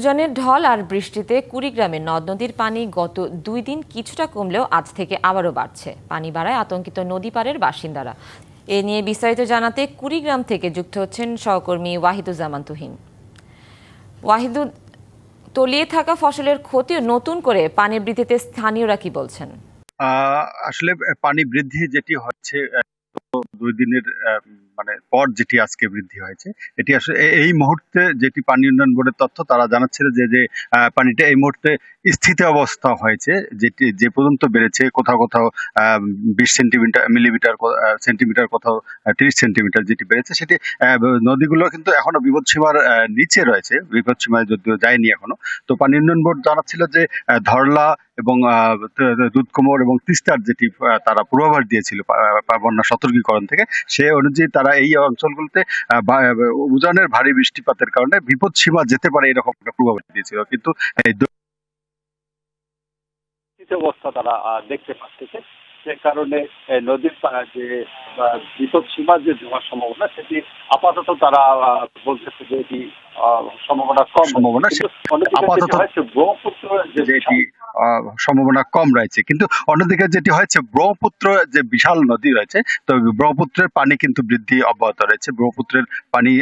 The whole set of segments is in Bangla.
উজানের ঢল আর বৃষ্টিতে কুড়িগ্রামের নদ নদীর পানি গত দুই দিন কিছুটা কমলেও আজ থেকে আবারও বাড়ছে। পানি বাড়ায় আতঙ্কিত নদী পাড়ের বাসিন্দারা। এ নিয়ে বিস্তারিত জানাতে কুড়িগ্রাম থেকে যুক্ত হচ্ছেন সহকর্মী ওয়াহিদুজ্জামান তুহিন। ওয়াহিদুদ, তলিয়ে থাকা ফসলের ক্ষতি নতুন করে পানি বৃদ্ধিতে স্থানীয়রা কি বলছেন? আসলে পানি বৃদ্ধি যেটি হচ্ছে দুই দিনের মানে পর যেটি আজকে বৃদ্ধি হয়েছে, এটি আসলে এই মুহূর্তে যেটি পানি উন্নয়ন বোর্ডের তথ্য, তারা জানাচ্ছিল যে যে পানিটা এই মুহূর্তে স্থিত অবস্থা হয়েছে, যেটি, যে পর্যন্ত বেড়েছে, কোথাও কোথাও বিশ সেন্টিমিটার, মিলিমিটার সেন্টিমিটার, কোথাও তিরিশ সেন্টিমিটার যেটি বেড়েছে, সেটি নদীগুলো কিন্তু এখনও বিপদসীমার নিচে রয়েছে বিপদসীমায় যদিও যায়নি এখনও। তো পানি উন্নয়ন বোর্ড জানাচ্ছিল যে ধরলা এবং দুধকুমোর এবং তিস্তার যেটি তারা পূর্বাভাস দিয়েছিল বন্যা সতর্কীকরণ থেকে, সে অনুযায়ী তারা এই অঞ্চলগুলোতে উজানের ভারী বৃষ্টিপাতের কারণে বিপদ সীমা যেতে পারে এরকম একটা পূর্বাভাস দিয়েছিল। কিন্তু অবস্থা তারা দেখতে পাচ্ছে। যে কারণে নদীর যে বিপদ সীমা যে যাওয়ার সম্ভাবনা সেটি আপাতত তারা বলতেছে যে এটি সম্ভাবনা কম। সম্ভাবনা আপাতত ব্রহ্মপুত্র যে সম্ভাবনা কম রয়েছে। কিন্তু অন্যদিকে যেটি হয়েছে, ব্রহ্মপুত্র যে বিশাল নদী রয়েছে, তো ব্রহ্মপুত্রের পানি কিন্তু বৃদ্ধি অব্যাহত রয়েছে। ব্রহ্মপুত্রের পানি,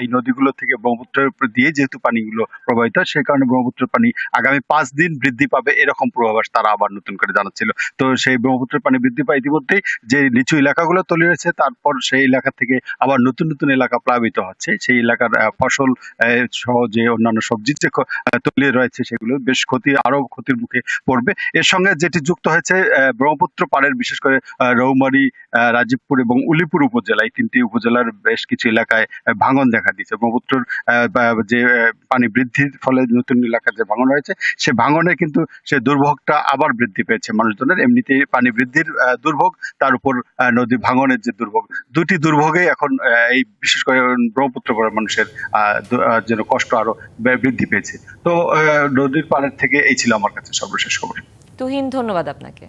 এই নদীগুলো থেকে ব্রহ্মপুত্রের দিয়ে যেহেতু পানিগুলো প্রবাহিত সেই কারণে ব্রহ্মপুত্রের পানি আগামী পাঁচ দিন বৃদ্ধি পাবে এরকম পূর্বাভাস তারা আবার নতুন করে জানাচ্ছিল। তো সেই ব্রহ্মপুত্রের পানি বৃদ্ধি পায় ইতিমধ্যেই। যে নিচু এলাকাগুলো তৈরি রয়েছে তারপর সেই এলাকা থেকে আবার নতুন নতুন এলাকা প্লাবিত হচ্ছে। সেই এলাকার ফসল সহ যে অন্যান্য সবজির যে তৈরি রয়েছে, সেগুলো বেশ ক্ষতি আরও ক্ষতির মুখে পড়বে। এর সঙ্গে যেটি যুক্ত হয়েছে ব্রহ্মপুত্র পাড়ের বিশেষ করে রৌমারী রাজীবপুর এবং উলিপুর উপজেলা, এই তিনটি উপজেলার বেশ কিছু এলাকায় ভাঙন দেখা দিয়েছে। ব্রহ্মপুত্রের যে পানি বৃদ্ধির ফলে নতুন এলাকার যে ভাঙন হয়েছে, সে ভাঙনে কিন্তু সে দুর্ভোগটা আবার বৃদ্ধি পেয়েছে মানুষজনের। এমনিতে পানি বৃদ্ধির দুর্ভোগ, তার উপর নদী ভাঙনের যে দুর্ভোগ, দুটি দুর্ভোগে এখন এই বিশেষ করে ব্রহ্মপুত্র পাড়ের মানুষের যেন কষ্ট আরও বৃদ্ধি পেয়েছে। তো নদীর পাড়ের থেকে এই ছিল আমার কাছে সর্বশেষ খবর তুহিন ধন্যবাদ আপনাকে।